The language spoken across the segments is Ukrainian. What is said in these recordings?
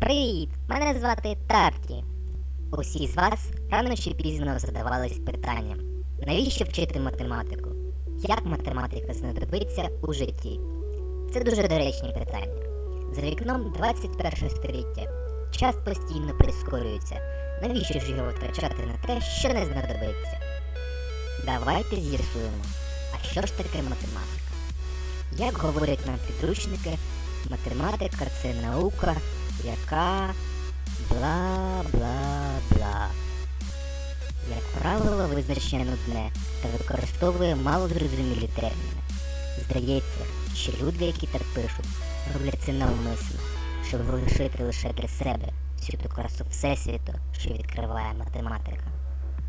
Привіт! Мене звати Тарті. Усі з вас рано чи пізно задавались питанням, навіщо вчити математику? Як математика знадобиться у житті? Це дуже доречні питання. За вікном 21 століття. Час постійно прискорюється. Навіщо ж його втрачати на те, що не знадобиться? Давайте з'ясуємо, а що ж таке математика? Як говорять нам підручники, математика це наука, яка бла бла бла. Як правило, визначення нудне та використовує малозрозумілі терміни. Здається, що люди, які так пишуть, роблять це навмисно, щоб залишити лише для себе всю ту красу всесвіту, що відкриває математика.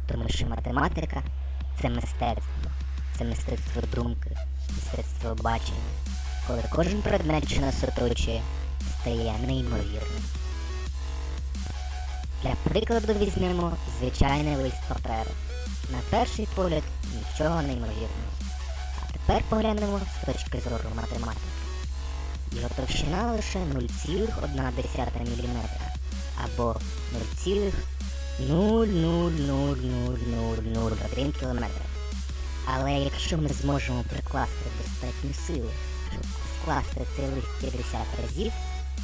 Тому що математика це мистецтво, це мистецтво думки, мистецтво бачення, коли кожен предмет, що нас оточує, стає неймовірним. Для прикладу візьмемо звичайний лист паперу. На перший погляд нічого неймовірного. А тепер поглянемо з точки зору математики. Його товщина лише 0,1 мм або 0,0000001 км. Але якщо ми зможемо прикласти достатньо сили, щоб скласти цей лист 50 разів,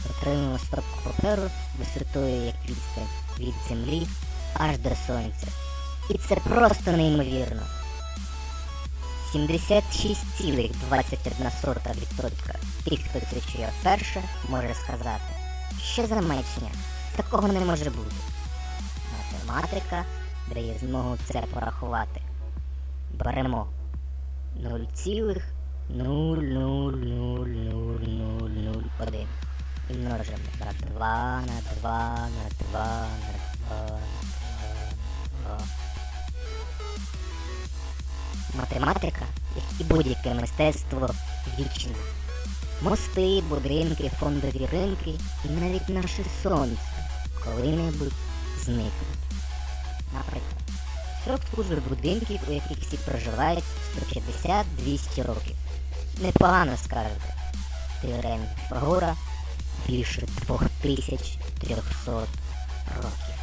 отримаємо стопку паперу висотою як відстань від землі аж до сонця. І це просто неймовірно. 76,21% тих, хто це чує вперше, може сказати, що за маячня, такого не може бути. Математика дає змогу це порахувати. Беремо 0,000001 і множимо на 2, на 2, на 2, на 2, на 2, Математика, як і будь-яке мистецтво, вічна. Мости, будинки, фондові ринки і навіть наше сонце коли-небудь зникнуть. Наприклад, срок служби будинків, у яких всі проживають 150-200 років. Непогано скажете. Теорем Піфагора більше 2300 років.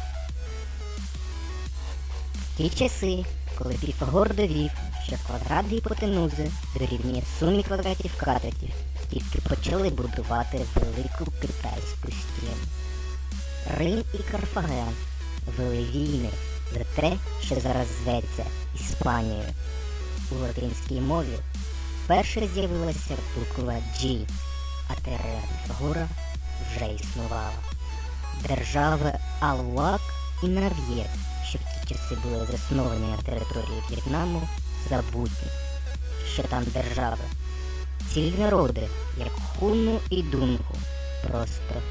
Ті часи, коли Піфагор довів, що квадрат гіпотенузи дорівнює сумі квадратів катетів, тільки почали будувати велику китайську стіну. Рим і Карфаген вели війни за те, що зараз зветься Іспанією. У латинській мові вперше з'явилася буква G, а теорема Піфагора вже існувала. Держави Алуак і Нав'єт, що в ті часи були засновані на території В'єтнаму, забутні, що там держави. Цілі народи, як Хуну і Дунгу, просто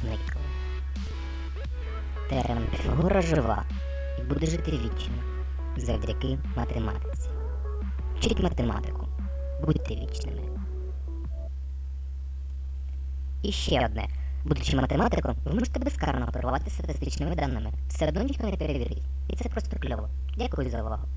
зникли. Терем Піфагора жива і буде жити вічно завдяки математиці. Вчіть математику, будьте вічними. І ще одне. Будучи математиком, ви можете безкарно оперувати статистичними даними. Все одно ніхто не перевірить. І це просто кльово. Дякую за увагу.